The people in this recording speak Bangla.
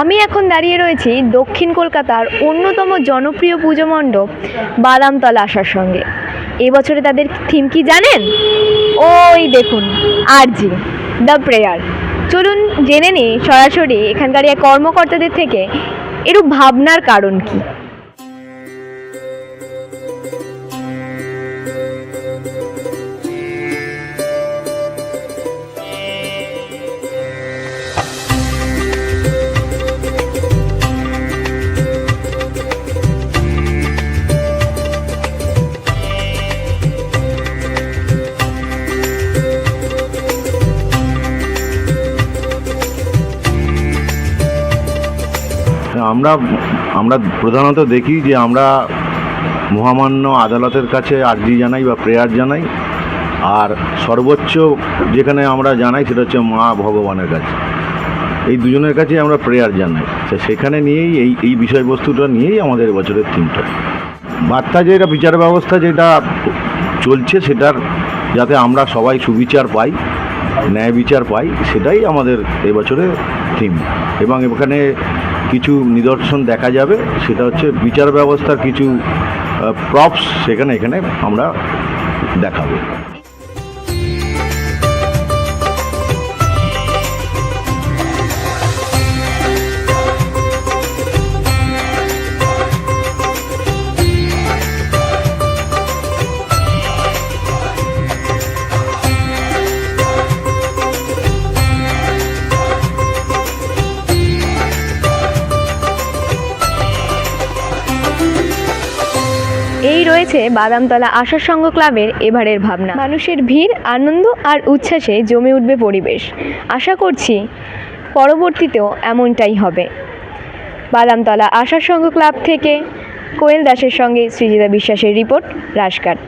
আমি এখন দাঁড়িয়ে রয়েছি দক্ষিণ কলকাতার অন্যতম জনপ্রিয় পুজো মণ্ডপ বাদামতলা আসার সঙ্গে। এবছরে তাদের থিম কি জানেন? ওই দেখুন আর জি দ্য প্রেয়ার। চলুন জেনে নিই সরাসরি এখানকার এক কর্মকর্তাদের থেকে এরূপ ভাবনার কারণ কি। আমরা আমরা প্রধানত দেখি যে আমরা মহামান্য আদালতের কাছে আর্জি জানাই বা প্রেয়ার জানাই, আর সর্বোচ্চ যেখানে আমরা জানাই সেটা হচ্ছে মা ভগবানের কাছে। এই দুজনের কাছে আমরা প্রেয়ার জানাই। তো সেখানে নিয়েই এই এই বিষয়বস্তুটা নিয়েই আমাদের এবছরের থিমটা। বার্তা যেটা বিচার ব্যবস্থা যেটা চলছে সেটার যাতে আমরা সবাই সুবিচার পাই, ন্যায় বিচার পাই, সেটাই আমাদের এবছরের থিম। এবং এখানে কিছু নিদর্শন দেখা যাবে সেটা হচ্ছে বিচার ব্যবস্থার কিছু প্রপস সেখানে এখানে আমরা দেখাবো। এই রয়েছে বাদামতলা আশার সংঘ ক্লাবের এবারের ভাবনা। মানুষের ভিড়, আনন্দ আর উচ্ছ্বাসে জমে উঠবে পরিবেশ। আশা করছি পরবর্তীতেও এমনটাই হবে। বাদামতলা আশার সংঘ ক্লাব থেকে কোয়েল দাসের সঙ্গে সৃজিতা বিশ্বাসের রিপোর্ট রাজকাট